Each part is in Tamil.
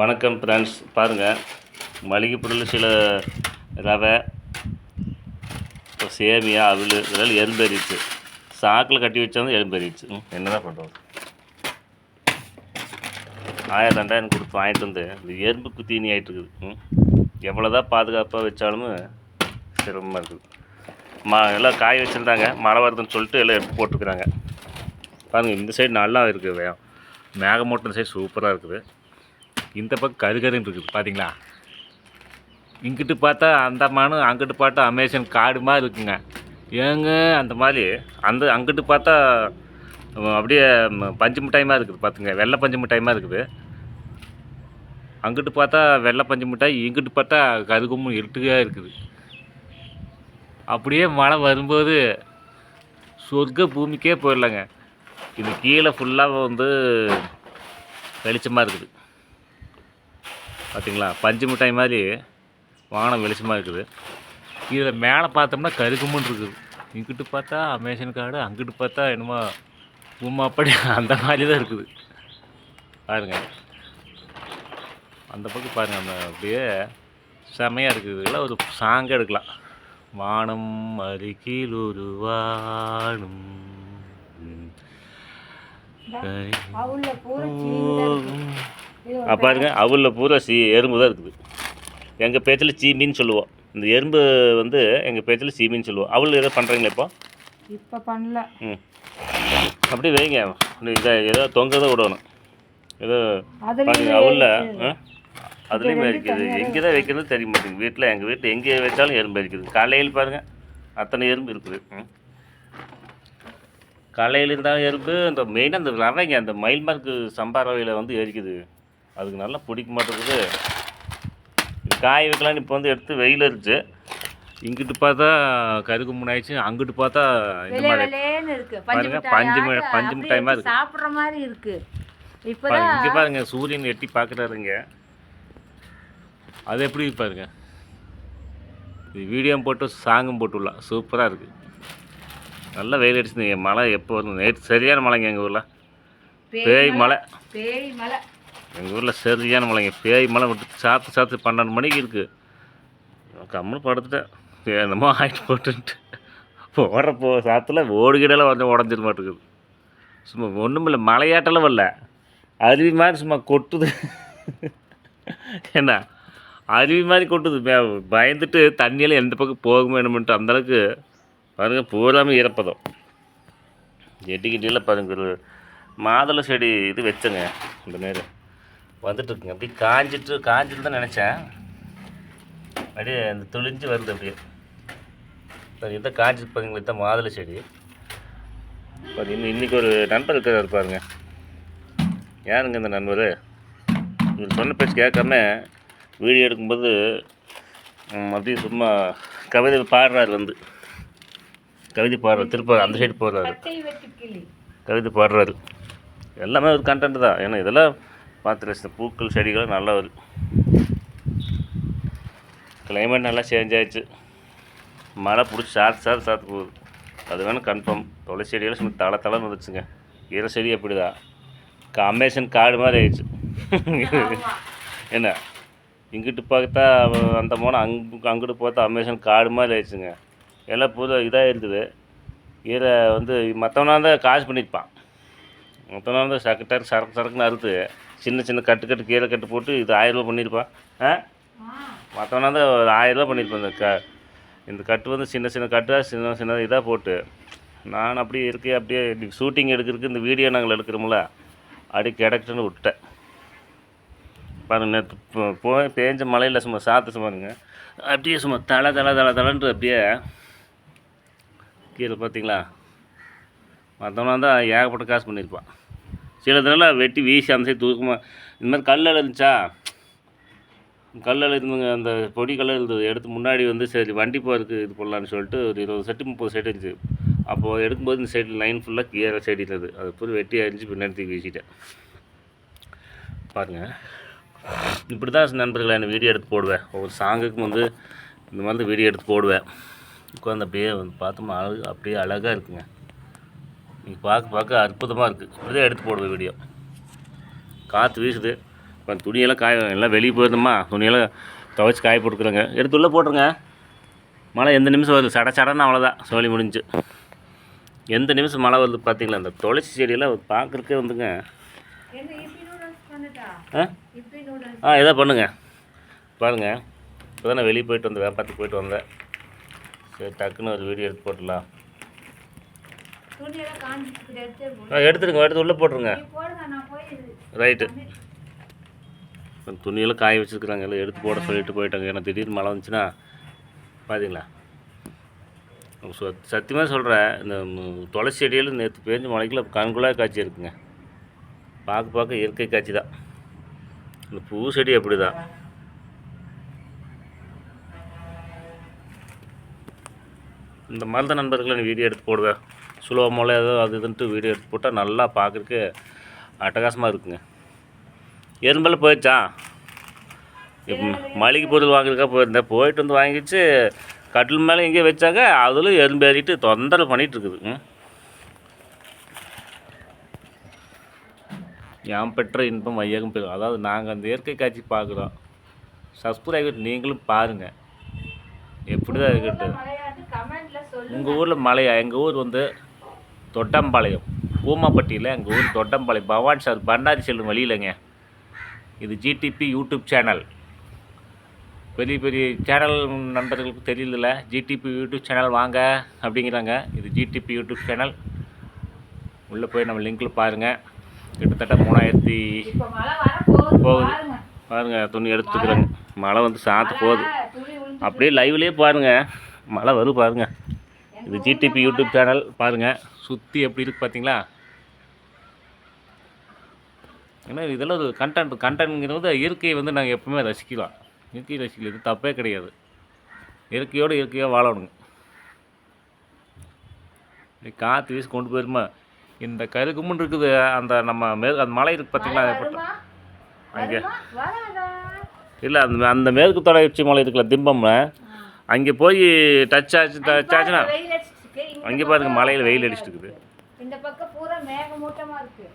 வணக்கம் ஃப்ரெண்ட்ஸ் பாருங்கள் மளிகை பொருள் சில ரவை சேமியா அவல் இதெல்லாம் எறும்பேறிடுச்சு. சாக்கில் கட்டி வச்சாலும் எறும்பேறிடுச்சு. என்ன தான் பண்ணுறது ஆயிரம் ரெண்டாயிரம் கொடுத்து வாங்கிட்டு வந்து இந்த எறும்புக்கு தீனி ஆகிட்டு இருக்குது எவ்வளோ தான் பாதுகாப்பாக வச்சாலும் சிரமமாக இருக்குது. மா எல்லாம் காய வச்சுருந்தாங்க மழை வருதுன்னு சொல்லிட்டு எல்லாம் எடுத்து போட்டுருக்குறாங்க. பாருங்கள் இந்த சைடு நல்லா இருக்குது வே மேகமூட்டம் சைடு சூப்பராக இருக்குது. இந்த பக்கம் கருகருன்னு இருக்குது பார்த்தீங்களா இங்கிட்டு பார்த்தா அந்தமானும் அங்கிட்டு பார்த்தா அமேசன் காடு மாதிரி இருக்குங்க. ஏங்க அந்த மாதிரி அந்த அங்கிட்டு பார்த்தா அப்படியே பஞ்சு மிட்டாயமாக இருக்குது பார்த்துங்க வெள்ளை பஞ்சு மிட்டாயமாக இருக்குது. அங்கிட்டு பார்த்தா வெள்ளை பஞ்சு மிட்டாய் இங்கிட்டு பார்த்தா கருகும் இருட்டுக்காக இருக்குது. அப்படியே மழை வரும்போது சொர்க்க பூமிக்கே போயிடலாங்க. இது கீழே ஃபுல்லாக வந்து வெளிச்சமாக இருக்குது. பார்த்தீங்களா பஞ்சு மிட்டாய் மாதிரி வானம் வெளிச்சமாக இருக்குது. இதில் மேலே பார்த்தோம்னா கருகுமுன்னு இருக்குது. இங்கிட்டு பார்த்தா அமேசான் காடு அங்கிட்டு பார்த்தா என்னமோ பூமாப்படி அந்த மாதிரி தான் இருக்குது. பாருங்க. அந்த பக்கம் பாருங்க அந்த அப்படியே செமையாக இருக்குது. இதெல்லாம் ஒரு சாங் எடுக்கலாம். வானம் அருகில் ஒரு வானம் அவுள்ள பாருங்க அவலில் பூரா சி எறும்பு தான் இருக்குது. எங்கள் பேச்சில் சீமின்னு சொல்லுவோம். இந்த எறும்பு வந்து எங்கள் பேச்சில் சீமின்னு சொல்லுவோம். அவள் ஏதோ பண்ணுறீங்களா இப்போ? இப்ப பண்ணல. ம். அப்படியே வைங்க. இதை ஏதோ தொங்கதை விடணும். ஏதோ பாருங்க அவலில் அதுலேயுமே இருக்குது. எங்கே தான் வைக்கிறது தெரிய மாட்டேங்குது. வீட்டில் எங்கள் வீட்டில் எங்கே வச்சாலும் எறும்பு இருக்குது. காலையில் பாருங்கள் அத்தனை எறும்பு இருக்குது. ம். காலையில் இருந்தாலும் எறும்பு இந்த மெயினாக அந்த ரவைங்க அந்த மயில் மார்க்கு சம்பா ரவையில் வந்து எரிக்குது. அதுக்கு நல்லா பிடிக்க மாட்டேங்குது. இது காய வைக்கலான்னு இப்போ வந்து எடுத்து வெயில் இருந்துச்சு இங்கிட்டு பார்த்தா கருக்கு முன்னாயிடுச்சு அங்கிட்டு பார்த்தா இந்த மாதிரி இருக்கு. பாருங்க, பஞ்சு பஞ்சு மிட்டாய் மி- பஞ்சு மிட்டாய் மாதிரி இருக்கு. சாப்பிடுற மாதிரி இருக்கு. இப்பதான் இங்கே பாருங்க சூரியன் எட்டி பார்க்குறாருங்க. அது எப்படி பாருங்க. இது வீடியோ போட்டு சாங்கும் போட்டுடலாம் சூப்பராக இருக்குது நல்லா வெயில் அடிச்சுங்க மழை எப்போ வரும் நேற்று சரியான மழைங்க எங்கள் ஊரில். பேய் மழை பேய் மலை எங்கள் ஊரில் சரியான மழைங்க பேய் மழை விட்டு சாத்து சாத்து பன்னெண்டு மணிக்கு இருக்குது கம்முன்னு படுத்துட்டேன். என்னமோ ஆயிட்டு போட்டுன்ட்டு. போடுற போ சாத்தில் ஓடுகிடலாம் வந்து உடஞ்சிட மாட்டேங்குது. சும்மா ஒன்றும் இல்லை மலையாட்டலும் வரல அருவி மாதிரி சும்மா கொட்டுது. என்ன அருவி மாதிரி கொட்டுது. பயந்துட்டு தண்ணியெல்லாம் எந்த பக்கம் போகும் வேணுமென்ட்டு அந்தளவுக்கு பாருங்க பூராமே ஈரப்பதம். செடி கிட்டியில் பாருங்க மாதுளை செடி இது வச்சேங்க இந்த நேரம் வந்துட்டு இருக்குங்க அப்படியே காஞ்சிட்டு காஞ்சிட்டு தான் நினச்சேன். அப்படியே அந்த துளிஞ்சு வருது அப்படியே. சரி இதான் காஞ்சிட்டு பாருங்க இதான் மாதுளை செடி. இன்னும் இன்றைக்கி ஒரு நண்பர் இருக்கிறாரு பாருங்க. யாருங்க இந்த நண்பர்? இவர் சொன்ன பேச்சு கேட்காம வீடியோ எடுக்கும்போது அப்படியே சும்மா கவிதை பாடுறாரு வந்து. கவிதை பாடுறாரு திருப்ப அந்த சைடு போடுறாரு கவிதை பாடுறாரு. எல்லாமே ஒரு கண்டென்ட் தான். ஏன்னா இதெல்லாம் பார்த்து பூக்கள் செடிகளும் நல்லா வருது கிளைமேட் நல்லா சேஞ்ச் ஆயிடுச்சு. மழை பிடிச்சி சாத்து சாத்து சாத்து போகுது. அது வேணும் கன்ஃபார்ம் துளசி செடியெல்லாம் சும்மா தலை தலைன்னு வந்துச்சுங்க ஈர செடி அப்படிதான் அமேசன் காடு மாதிரி ஆயிடுச்சு. என்ன? இங்கிட்டு பார்த்தா அந்த மோனை அங் அங்கிட்டு பார்த்தா அமேசன் காடு மாதிரி ஆயிடுச்சுங்க. எல்லாம் புது இதாக இருந்தது ஈர வந்து மற்றவனா இருந்தால் காசு பண்ணியிருப்பான். மற்றவனா இருந்தால் சக்கு டக்கு சரக்கு சரக்குன்னு அறுத்து சின்ன சின்ன கட்டு கட்டு கீழே கட்டு போட்டு இது ஆயிரரூபா பண்ணியிருப்பா ஆ? மற்றவனா இருந்தால் ஒரு ஆயிரரூபா பண்ணியிருப்பேன் இந்த க இந்த கட்டு வந்து சின்ன சின்ன கட்டாக சின்ன சின்ன இதாக போட்டு. நான் அப்படியே இருக்கே அப்படியே ஷூட்டிங் எடுக்கிறதுக்கு இந்த வீடியோ நாங்கள் எடுக்கிறோம்ல அப்படியே கிடக்குன்னு விட்டேன் பாருங்க நேற்று போ- போய் பேஞ்ச மழையில் சும்மா சாத்து சும்மாருங்க. அப்படியே சும்மா தலை தலை தலை தலைன்ட்டு அப்படியே கீழே பார்த்தீங்களா மற்றவனா தான் ஏகப்பட்ட காசு பண்ணியிருப்பான். சில இதெல்லாம் வெட்டி வீசி அந்த சைடு தூக்கமாக இந்த மாதிரி கல்லில் இருந்துச்சா? கல்லில் இருந்துங்க அந்த பொடி கல்லில் இருந்தது. எடுத்து முன்னாடி வந்து சரி வண்டி போகிறதுக்கு இது போடலான்னு சொல்லிட்டு ஒரு இருபது செட்டு முப்பது செட்டு இருந்துச்சு. அப்போது எடுக்கும்போது இந்த சைடு லைன் ஃபுல்லாக கீழே செடி இருந்தது அது புது வெட்டி அரிஞ்சு பின்னாடி வீசிட்டேன். பாருங்கள் இப்படி தான் நண்பர்களை நான் வீடியோ எடுத்து போடுவேன். ஒவ்வொரு சாங்குக்கும் வந்து இந்த மாதிரி வீடியோ எடுத்து போடுவேன். உட்காந்து அப்படியே வந்து பார்த்தோம்னா அழகு அப்படியே அழகாக இருக்குங்க. நீங்கள் பார்க்க பார்க்க அற்புதமாக இருக்குது இப்படி தான் எடுத்து போடுவேன் வீடியோ காற்று வீசுது. இப்போ துணியெல்லாம் காய எல்லாம் வெளியே போயிருந்தோமா துணியெல்லாம் துவைச்சி காய போட்டுக்கிறோங்க. எடுத்து உள்ளே போட்டுருங்க. மழை எந்த நிமிஷம் வருது? சட சடன்னு அவ்வளோதான் சோழி முடிஞ்சு. எந்த நிமிஷம் மழை வருது பார்த்தீங்களா? அந்த துளசி செடியெல்லாம் பார்க்குறக்கே வந்துங்க. பண்ணட்டா ஆ? நூடுல்ஸ் ஆ எதோ பண்ணுங்க. பாருங்கள் இப்போ தான் நான் வெளியே போயிட்டு வந்தேன். வியாபாரத்துக்கு போயிட்டு வந்தேன். சரி டக்குன்னு ஒரு வீடியோ எடுத்து போட்டுடலாம் துணியெல்லாம் காஞ்சிட்டு எடுத்து போடு. ஆ எடுத்துருங்க எடுத்து உள்ளே போட்டுருங்க. ரைட்டு. துணியெல்லாம் காய வச்சுருக்குறாங்க எல்லாம் எடுத்து போட சொல்லிட்டு போயிட்டாங்க. ஏன்னா திடீர்னு மழை வந்துச்சுன்னா பார்த்தீங்களா சத்தியமாக சொல்கிறேன் இந்த துளசி செடியில் நேற்று பேஞ்ச மழைக்குள்ள கண்குள்ளாக காட்சி இருக்குங்க. பார்க்க பார்க்க இயற்கை காட்சி தான். இந்த பூ செடி அப்படி தான் இந்த மாதிரி தான் நண்பர்களை நீ வீடியோ எடுத்து போடுவேன். சுலபமாக ஏதோ அது இதுன்ட்டு வீடியோ எடுத்து போட்டால் நல்லா பார்க்குறக்கு அட்டகாசமாக இருக்குங்க. எறும்பெல்லாம் போயிடுச்சா? இப்போ மளிகை பொருள் வாங்குறதுக்காக போயிருந்தேன். போயிட்டு வந்து வாங்கிச்சு. கட்டில் மேலே எங்கேயோ வச்சாங்க. அதில் எறும்பு ஏறிட்டு தொந்தரவு பண்ணிகிட்டு இருக்குது. யாம் பெற்ற இன்பம் வையகம் பெறும். அதாவது நாங்கள் அந்த இயற்கை காட்சி பார்க்குறோம். சப்ஸ்கிரைபர் நீங்களும் பாருங்கள் எப்படி தான் இருக்கட்டும். உங்கள் ஊரில் மலையா எங்கள் ஊர் வந்து தொட்டம்பாளையம். பூமாப்பட்டியில் எங்கள் ஊர் தொட்டம்பாளையம். பவான் சார் பண்டாரி செல்லும் வழியிலங்க இது ஜிடிபி யூடியூப் சேனல் பெரிய பெரிய சேனல் நண்பர்களுக்கு தெரியல ஜிடிபி யூடியூப் சேனல் வாங்க அப்படிங்கிறாங்க. இது ஜிடிபி யூடியூப் சேனல் உள்ளே போய் நம்ம லிங்க்கில் பாருங்கள் கிட்டத்தட்ட மூணாயிரத்தி போகுது போகுது. பாருங்க. பாருங்கள் துணி எடுத்துக்கிறாங்க மழை. வந்து சாத்து போகுது. அப்படியே லைவ்லேயே பாருங்கள் மழை வரும் பாருங்கள் இது ஜிடிபி யூடியூப் சேனல் பாருங்கள் சுற்றி எப்படி இருக்கு பார்த்தீங்களா ஏன்னா இதெல்லாம் ஒரு கண்டென்ட் கண்டென்ட்ங்கிறது இயற்கையை வந்து நாங்கள் எப்பவுமே ரசிக்கலாம். இயற்கையை ரசிக்கிறது தப்பே கிடையாது. இயற்கையோடு இயற்கையாக வாழணுங்க காற்று வீசி கொண்டு போயிருமா? இந்த கருகுமுன் இருக்குது அந்த நம்ம மே அந்த மலை இருக்குது பார்த்தீங்களா வருமா? அங்கே. இல்லை அந்த அந்த மேற்கு தொடர்ச்சி மலை இருக்குல்ல திம்பம்ல அங்கே போய் டச் ஆச்சு டச் ஆச்சுன்னா அங்கே பாருங்க மலையில் வெயில் அடிச்சிட்டு இருக்குது இந்த பக்கம் பூரா மேகமூட்டமா இருக்கு.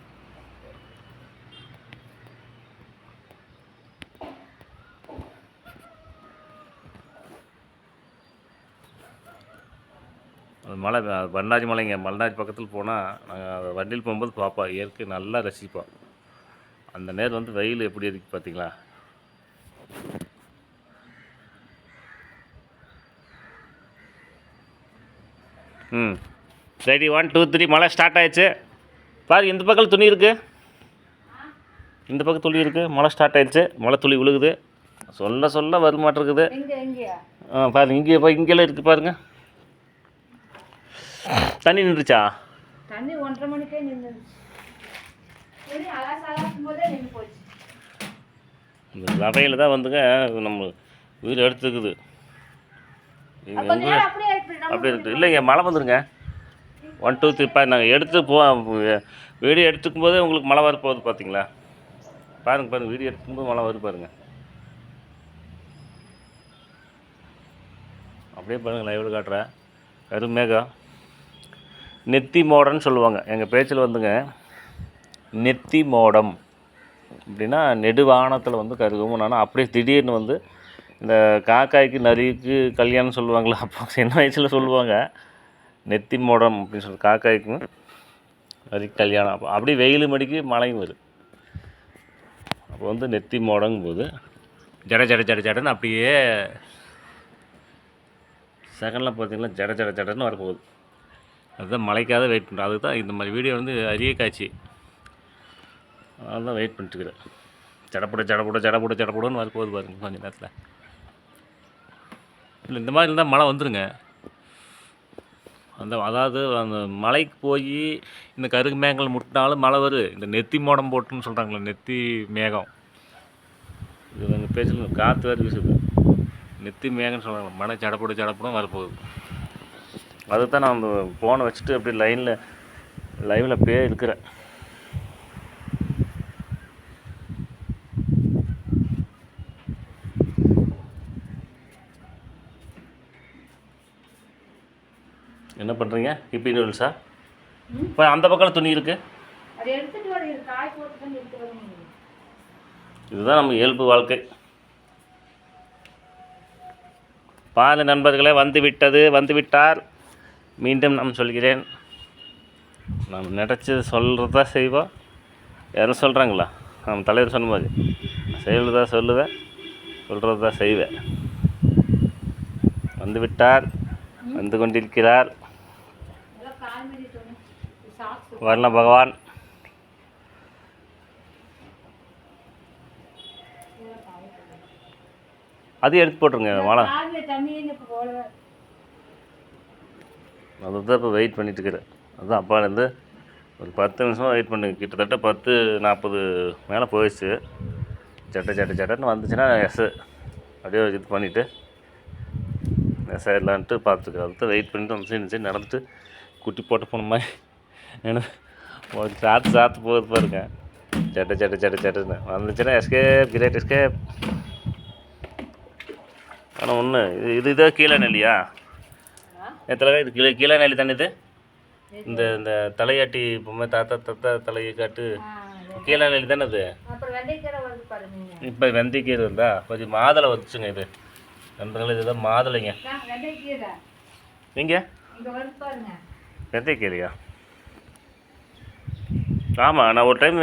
அந்த மலை அஹ், பண்டாரி மலைங்க பண்டாரி பக்கத்தில் போனால் நாங்கள் வண்டியில் போகும்போது பார்ப்போம் இயற்கை நல்லா ரசிப்போம் அந்த நேரம் வந்து வெயில் எப்படி இருக்கு பார்த்தீங்களா ம். ரெடி ஒன் டூ த்ரீ மழை ஸ்டார்ட் ஆயிடுச்சு. பாரு இந்த பக்கம் துணி இருக்குது இந்த பக்கம் துளி இருக்குது மழை ஸ்டார்ட் ஆயிடுச்சு. மழை துளி விழுகுது. சொல்ல சொல்ல வரமாட்டிருக்குது ஆ பாருங்க இங்கே போய் இங்கெல்லாம் இருக்குது பாருங்க. தண்ணி நின்றுச்சா? தண்ணி ஒன்றரை மணிக்கே நின்று இந்த லவையில் தான் வந்துங்க நம்ம உயிர் எடுத்துக்குது. அப்படி இருக்கு. இல்லைங்க மழை வந்துருங்க. ஒன் டூ த்ரீ பா நாங்கள் எடுத்து போ வீடியோ எடுத்துக்கும் போதே உங்களுக்கு மழை வர போகுது பார்த்தீங்களா பாருங்கள் பாருங்கள் வீடியோ எடுக்கும்போது மழை வரும் பாருங்கள் அப்படியே பாருங்கள் லைவில் காட்டுறேன். கருமேகம் நெத்தி மோடம்னு சொல்லுவாங்க. எங்கள் பேச்சில் வந்துங்க நெத்தி மோடம். அப்படின்னா நெடுவானத்தில் வந்து கருகும். ஆனால் அப்படியே திடீர்னு வந்து இந்த காக்காய்க்கு நரிக்கு கல்யாணம் சொல்லுவாங்களா அப்போ சின்ன வயசில் சொல்லுவாங்க. நெத்தி மோடம் அப்படின்னு சொல்லி காக்காய்க்கும் நரிக்கு கல்யாணம். அப்போ அப்படியே வெயில் மடிக்கு மழையும் வரும் அப்போ வந்து நெத்தி மோடங்கும் போது ஜட ஜட ஜட ஜடன்னு அப்படியே செகண்டில் பார்த்தீங்கன்னா ஜட ஜட ஜடன்னு வரப்போகுது. அதுதான் மழைக்காக வெயிட் பண்ணுறேன் அதுக்கு தான் இந்த மாதிரி வீடியோ வந்து அரிய காட்சி. அதான் வெயிட் பண்ணிட்டுருக்குறேன் ஜடப்பட ஜடப்பட ஜடப்பட ஜடப்படன்னு வரப்போகுது பாருங்க கொஞ்சம் நேரத்தில். இல்லை இந்த மாதிரி இருந்தால் மழை வந்துடுங்க அந்த அதாவது அந்த மலைக்கு போய் இந்த கருகு மேகங்கள் முட்டினாலும் மழை வரும் இந்த நெத்தி மோடம் போட்டுன்னு சொல்கிறாங்களே நெத்தி மேகம். இது எங்கள் பேச்சில் காற்று வேறு வீசுது. நெத்தி மேகம்னு சொல்கிறாங்க மழை ஜடப்பட ஜடப்படம் வரப்போகுது. அதுதான் நான் அந்த ஃபோனை வச்சுட்டு அப்படியே லைனில் லைவில் அப்படியே இருக்கிறேன். என்ன பண்ணுறீங்க இப்பி நூடுல்ஸா இப்போ அந்த பக்கம் துணி இருக்குது இதுதான் நம்ம இயல்பு வாழ்க்கை. பாரு நண்பர்களே வந்து விட்டது வந்து விட்டார். மீண்டும் நான் சொல்கிறேன். நாம் நினச்சது சொல்கிறதா செய்வோம் யாரும் சொல்கிறாங்களா நம்ம தலைவர் சொன்ன மாதிரி செய்வதா சொல்லுவேன் சொல்கிறது செய்வேன் வந்து விட்டார் வந்து கொண்டிருக்கிறார் எல்லாம் கால் மீறி துணி சாக்ஸ் வர்ண பகவான். அது எடுத்து போட்டுருங்க போல. அதுதான் இப்போ வெயிட் பண்ணிட்டு இருக்கிறேன். அதுதான் அப்பாலேருந்து ஒரு பத்து நிமிஷம் வெயிட் பண்ணுங்க கிட்டத்தட்ட பத்து நாற்பது மேலே போயிடுச்சு. சட்டை சட்டை சட்டைன்னு வந்துச்சுன்னா எஸ் அப்படியே இது பண்ணிவிட்டு எஸ் ஆயிடலான்ட்டு பார்த்துக்கிறேன். அதுதான் வெயிட் பண்ணிட்டு வந்து நினச்சி நடந்துட்டு குட்டி போட்டு போன மாதிரி. எனக்கு ஒரு சாத்து சாத்து போகுது பாருங்க. சட்டை சட்டை சட்டை சட்டைன்னு. வந்துச்சுன்னா எஸ்கேப் கிரேட் எஸ்கேப் ஆனால் ஒன்று இது இது இதோ கீழே நெல்லியா? எத்தனை இது கீழே கீழே நெல்லி தானே இது? இந்த இந்த தலையாட்டி பொம்மை தாத்தா தாத்தா தலையை காட்டு. கீழே நெல்லி தானே இது? இப்போ வெந்தயக்கீரை இருந்தா கொஞ்சம் மாதுளை வந்துச்சுங்க இது. நண்பர்களே இதுதான் மாதுளைங்க. நீங்கள் வெந்தயக்கீரையா? ஆமாம் நான் ஒரு டைம்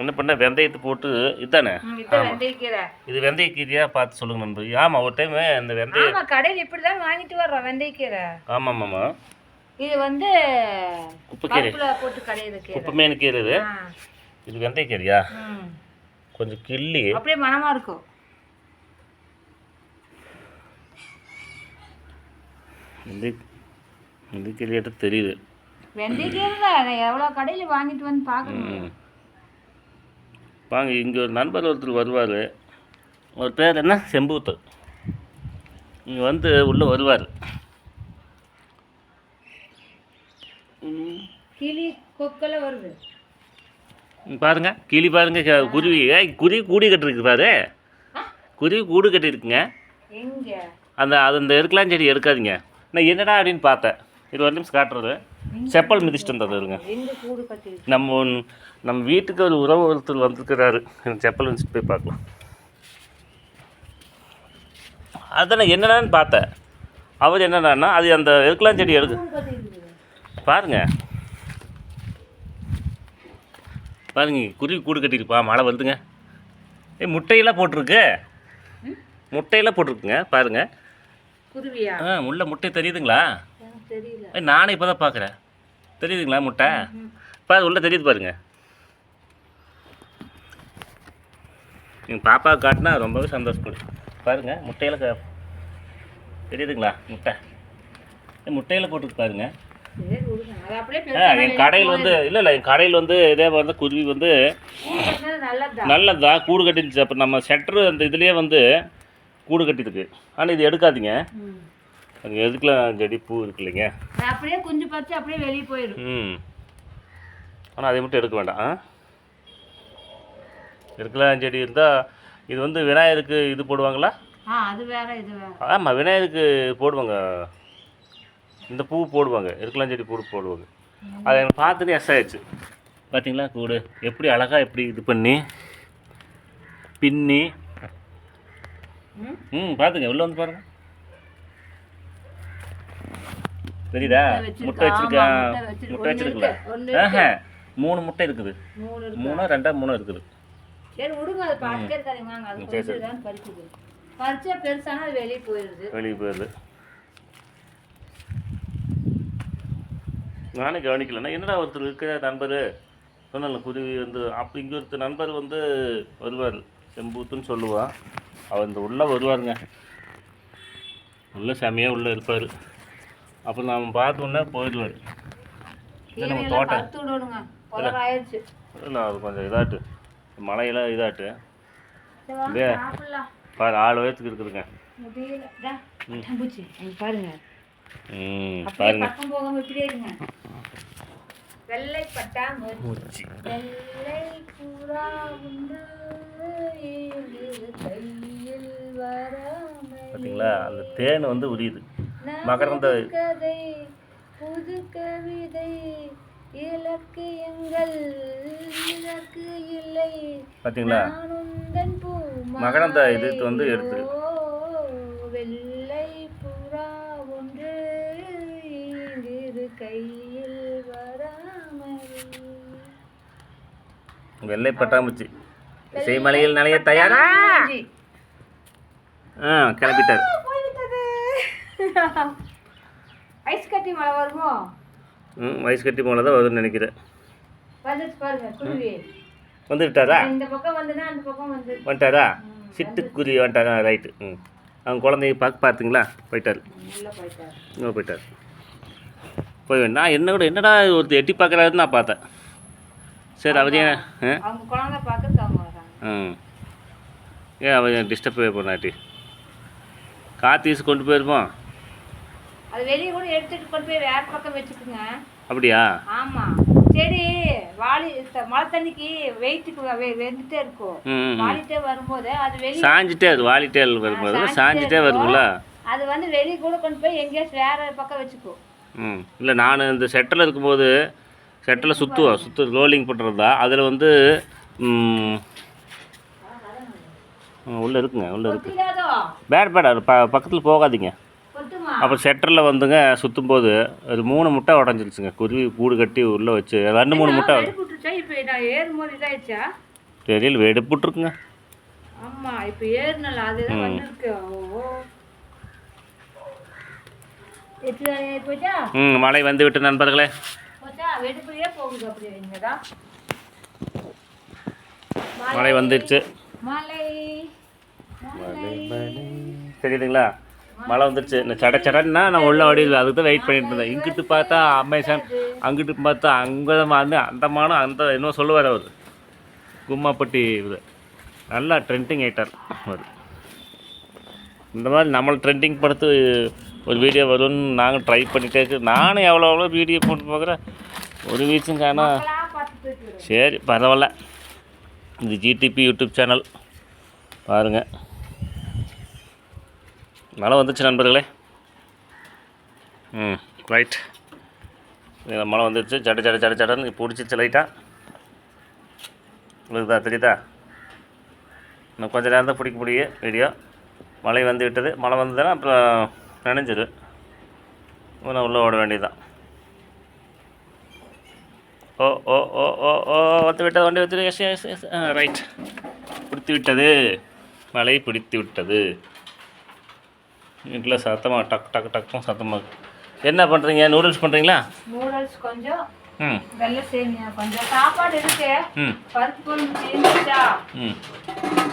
என்ன பண்ணேன் வெந்தயத்தை போட்டு இதுதானே வெந்தயக்கீரை. இது வெந்தயக்கீரையா பார்த்து சொல்லுங்க நண்பர். ஆமாம் ஒரு டைம் இந்த வெந்தய ஆமா கடையில் இப்படிதான் வாங்கிட்டு வர்றோம் வெந்தயக்கீரை. ஆமாம் ஆமாம் இது வந்து குப்பைக்கீரை போட்டு கடையிற கீரை. குப்பைமேனு கீரை இது. இது வெந்தயக்கீரையா. கொஞ்சம் கிள்ளி. அப்படியே மனமா இருக்கும். இந்த இந்த கிளியாட்ட தெரியுது. வெந்தயக்கீரை தான் எவ்வளோ கடையில் வாங்கிட்டு வந்து பார்க்கணும். வாங்க இங்கே ஒரு நண்பர் ஒருத்தர் வருவார். அவர் பேர் என்ன? செம்பூத்தர். இங்கே வந்து உள்ளே வருவார். கிளி வருது. பாருங்க கிளி பாருங்க குருவி. ஏய் குருவி கூடு கட்டிருக்கு பாரு. குருவி கூடு கட்டியிருக்குங்க. எங்க? அந்த அது அந்த இருக்கலாம் செடி எடுக்காதீங்க. நான் என்னடா அப்படின்னு பார்த்தேன். இது ஒரு நிமிஷம் காட்டுறது செப்பல் மிதிச்சிட்டு வந்தது இருங்க நம்ம நம்ம வீட்டுக்கு ஒரு உறவு ஒருத்தர் வந்திருக்கிறாரு செப்பல் வச்சுட்டு போய் பார்க்கலாம். அதை நான் என்னடான்னு பார்த்தேன். அவர் என்னடான்னா அது அந்த இருக்கலாம் செடி எடுக்கு. பாருங்க. பாருங்க குருவி கூடு கட்டியிருப்பா மழை வந்துங்க ஏ முட்டையெல்லாம் போட்டிருக்கு. முட்டையெல்லாம் போட்டிருக்குங்க. பாருங்க. ஆ உள்ள முட்டை தெரியுதுங்களா? ஏய், நானே இப்போ தான் பார்க்குறேன். தெரியுதுங்களா முட்டை? பாரு உள்ளே தெரியுது பாருங்க. எங்கள் பாப்பா காட்டினா ரொம்பவே சந்தோஷப்படும் பாருங்க முட்டையில் தெரியுதுங்களா முட்டை? முட்டையில் போட்டுருக்கு பாருங்க. சரி விடுங்க அது அப்படியே ஆ பெருசா என் கடையில் வந்து இல்லை இல்லை என் கடையில் வந்து இதே மாதிரி தான் குருவி வந்து நல்லதா? கூடு கட்டிருந்துச்சு. அப்போ நம்ம ஷட்டரு அந்த இதுலேயே வந்து கூடு கட்டிருக்கு ஆனால் இது எடுக்காதீங்க. அது எதுக்குலாம் செடி பூ இருக்கு இல்லைங்க? அப்படியே குஞ்சு பறிச்சு அப்படியே வெளியே போயிடும். ம். ஆனால் அதை மட்டும் எடுக்க வேண்டாம். ஆ? இருக்கலாம் செடி இருந்தால் இது வந்து விநாயகருக்கு இது போடுவாங்களா? ஆ அது வேற இது வேற. ஆமாம் விநாயகருக்கு போடுவாங்க. இந்த பூ போடுவாங்க. இருக்கலாம் செடி பூ போடுவாங்க. அதை எனக்கு பார்த்துட்டு எஸ் ஆயிடுச்சு. பார்த்தீங்களா கூடு? எப்படி அழகாக எப்படி இது பண்ணி பின்னி. ம் பார்த்துங்க. உள்ள வந்து பாருங்க. தெரியுதா? முட்டை வச்சிருக்கு. வச்சிருக்கா. ஆமா, முட்டை வச்சிருக்கல. ஆஹா மூணு முட்டை இருக்குது. மூணு ரெண்டா மூணோ இருக்குது. சரி விடுங்க அது பார்த்துட்டே இருக்காதீங்க. வாங்க அது சரி, கொஞ்சம் தான் பறிக்குது பறிச்சா பெருசானா அது வெளியே போயிடுது. வெளியே போயிடுது. நானே கவனிக்கலண்ணா. என்னடா ஒருத்தர் இருக்கிற நண்பர்? சொன்னல குருவி வந்து அப்போ இங்கே ஒருத்தர் நண்பர் வந்து வருவார். செம்பூத்துன்னு சொல்லுவான். அவர் இந்த உள்ளே வருவாருங்க. உள்ளே செமையாக உள்ளே இருப்பார். அப்போ நாம் பார்த்தோன்னே போயிடுவார். இது நம்ம தோட்டம். இல்லை. அது கொஞ்சம் இதாட்டு. மழையெல்லாம் இதாட்டு. இதே. பாரு ஆறு வயசுக்கு இருக்குதுங்க. பாருங்க. ம் பாருங்க. வெள்ளை வெள்ளை புறா உண்டு கையில் வராமல் பார்த்தீங்களா அந்த தேன் வந்து உரியுது. மகரந்த கதை புது கவிதை இலக்கியங்கள் இலக்கு இல்லை. பார்த்தீங்களா மகரந்த இது வந்து எடுத்துரு. மாலையோ, வெள்ளை புறா ஒன்று கையில் வராமல். வெள்ளை பட்டாம்பூச்சி. இசைமலையில் நிலைய தயாரா? ஆ கிளம்பிட்டார். ஐஸ் கட்டி மழை வருமோ? ம் வயசு கட்டி போல தான் வருதுன்னு நினைக்கிறேன். வந்துவிட்டாரா இந்த பக்கம் வந்துனா அந்த பக்கம் வந்து. வந்துட்டாரா? சிட்டுக்குருவி வந்துட்டாரா? ரைட்டு. ம். அவங்க குழந்தைய பார்க்க பார்த்தீங்களா? போயிட்டார். இங்கே போயிட்டார். போய் நான் என்ன கூட என்னடா ஒருத்தர் எட்டி பார்க்குறாருன்னு நான் பார்த்தேன். சரி அவர் ஏன் ம் ஏன் அவன் டிஸ்டர்ப் பண்ணாட்டி காத்தீஸ் கொண்டு போயிருப்போம். அது வெளியே கூட எடுத்துட்டு கொண்டு போய் வேற பக்கம் வச்சுக்குங்க. அப்படியா? ஆமா. செடி வாளி மழை தண்ணிக்கு வெயிட்டுக்கு வெந்துட்டே இருக்கும். வாளிட்டே வரும்போது அது வெளியே சாஞ்சிட்டே அது வாலிட்டே வரும்போது சாஞ்சிட்டே வருதுல்ல அது வந்து வெளியே கூட கொண்டு போய் எங்கேயாச்சும் வேற பக்கம் வச்சுக்கோ ம். இல்லை நான் இந்த செட்டில் இருக்கும்போது செட்டில் சுற்றுவோம் சுற்று ரோலிங் பண்ணுறது அதில் வந்து உள்ளே இருக்குங்க உள்ளே இருக்கு. பேட் பேட் பக்கத்தில் போகாதீங்க. அப்போ செட்டரில் வந்துங்க சுற்றும் போது ஒரு மூணு முட்டை உடஞ்சிருச்சுங்க. குருவி கூடு கட்டி உள்ளே வச்சு ரெண்டு மூணு முட்டை. தெரியல வெடுப்புட்ருக்குங்க ஆமா இப்போ ஏறினல அதுதான் வந்துருக்கு. ஓ எட்டு போச்சா? ம் மழை வந்து விட்டு நண்பர்களே. மழை வந்துடுச்சு தெரியுதுங்களா? மழை வந்துடுச்சு இந்த சட சடன்னா நான் உள்ள வடிவில் அதுக்கு தான் வெயிட் பண்ணிட்டு இருந்தேன். இங்கிட்டு பார்த்தா அமேசான் அங்கிட்டு பார்த்தா அங்கே வந்து அந்த மானம் அந்த என்ன சொல்லுவார் அவர். கும்மாப்பட்டி இது. நல்லா ட்ரெண்டிங் ஐட்டர் அவர். இந்த மாதிரி நம்மளை ட்ரெண்டிங் படுத்து ஒரு வீடியோ வரும்னு நாங்கள் ட்ரை பண்ணிட்டே இருக்கு. நானும் எவ்வளோ எவ்வளோ வீடியோ போட்டு பார்க்குறேன். ஒரு வீச்சும் காணோம் சரி பரவாயில்ல. இது ஜிடிபி யூடியூப் சேனல் பாருங்கள் மழை வந்துச்சு நண்பர்களே. ம் ரைட் மழை வந்துடுச்சு ஜட ஜட ஜட ஜடன்னு பிடிச்சிச்சு லைட்டாக இருக்குதா தெரியுதா? இன்னும் கொஞ்சம் நேரம் தான் பிடிக்க முடியும் வீடியோ மழை வந்து விட்டது. மழை வந்ததுன்னா அப்புறம் நனைஞ்சிரும் நான் உள்ளே ஓட வேண்டியதுதான். ஓ ஓ ஓ ஓ ஓ வந்து விட்டது. வண்டி வந்து ரைட் பிடித்து விட்டது. மழை பிடித்து விட்டது. வீட்டில் சத்தமாக டக் டக் டக்கும் சத்தமாக என்ன பண்ணுறீங்க நூடுல்ஸ் பண்ணுறீங்களா நூடுல்ஸ் கொஞ்சம் ம். வெள்ளை சேமியா கொஞ்சம். சாப்பாடு இருக்கு. ம். பருப்பு குழம்பு தீர்ந்துச்சா ம்.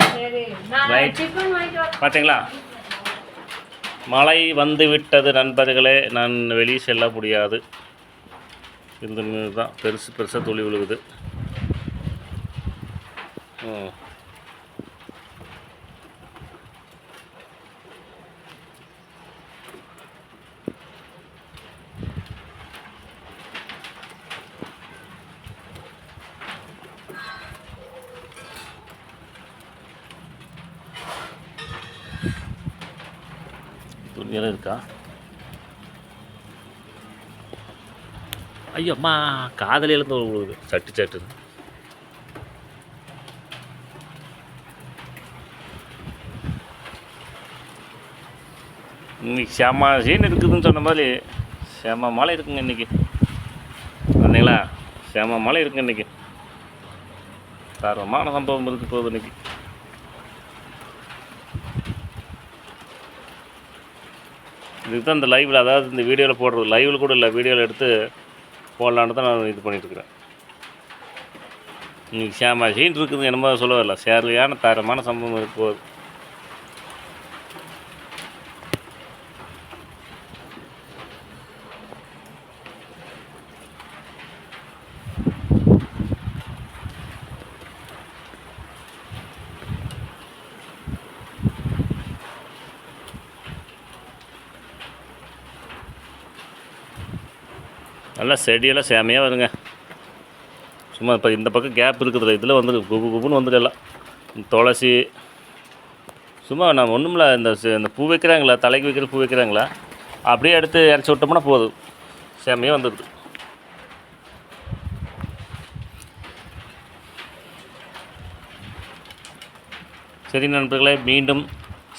சரி நான். டிஃபன் வாங்கிட்டு பார்த்தீங்களா மழை வந்து விட்டது நண்பர்களே. நான் வெளியே செல்ல முடியாது. இந்த தான் பெருசு பெருசாக துளி விழுகுது ம் துணியெல்லாம் இருக்கா ஐயோ அம்மா காதலியிலேருந்து ஒரு விழுகுது சட்டு சட்டு. இன்னைக்கு செம சீன் இருக்குதுன்னு சொன்ன மாதிரி செம மழை இருக்குங்க இன்னைக்கு. வந்தீங்களா செம மழை இருக்குங்க இன்னைக்கு. தரமான சம்பவம் இருக்கு போகுது இன்னைக்கு. இதுக்கு தான் இந்த லைவில் அதாவது இந்த வீடியோவில் போடுறது. லைவில் கூட இல்லை வீடியோவில் எடுத்து போடலான்னு தான் நான் இது பண்ணிகிட்ருக்குறேன் இன்றைக்கி சேமா சீன் இருக்குது என்னமோ சொல்ல வரல. சேரலையான தரமான சம்பவம் இருக்கு நல்லா செடியெல்லாம் சேமையாக வருங்க. சும்மா இப்போ இந்த பக்கம் கேப் இருக்குதுல்ல இதில் வந்து குப்பு குப்புன்னு வந்துடலாம் துளசி. சும்மா நான் ஒன்றுமில்ல இந்த இந்த பூ வைக்கிறாங்களா தலைக்கு வைக்கிற பூ வைக்கிறாங்களா அப்படியே எடுத்து இறச்சி விட்டோம்னா போதும். சேமையாக வந்துடுது. சரி நண்பர்களே மீண்டும்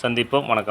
சந்திப்போம். வணக்கம்.